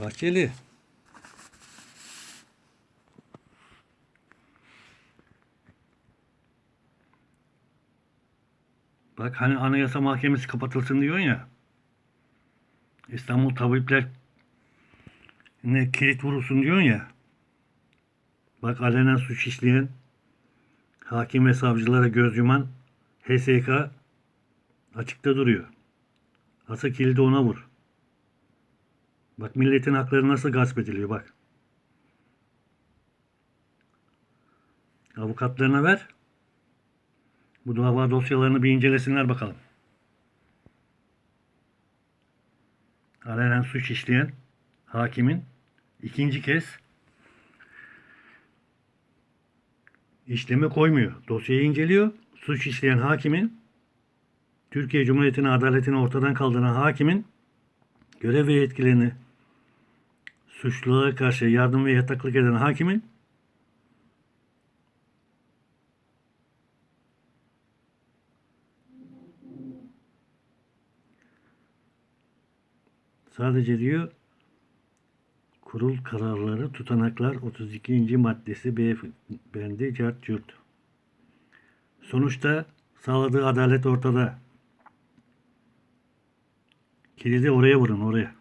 Bahçeli. Bak hani Anayasa Mahkemesi kapatılsın diyorsun ya. İstanbul Tabipler ne kilit vurulsun diyorsun ya. Bak alenen suç işleyen hakim ve savcılara göz yuman HSK açıkta duruyor. Asa kilidi ona vur. Bak milletin hakları nasıl gasp ediliyor bak. Avukatlarına ver. Bu dava dosyalarını bir incelesinler bakalım. Alenen suç işleyen hakimin ikinci kez işleme koymuyor. Dosyayı inceliyor. Suç işleyen hakimin Türkiye Cumhuriyeti'nin adaletini ortadan kaldıran hakimin görev ve yetkilerini suçlulara karşı yardım ve yataklık eden hakimin sadece diyor kurul kararları tutanaklar 32. maddesi beyefendi cart cürt. Sonuçta sağladığı adalet ortada. Kilidi oraya vurun oraya.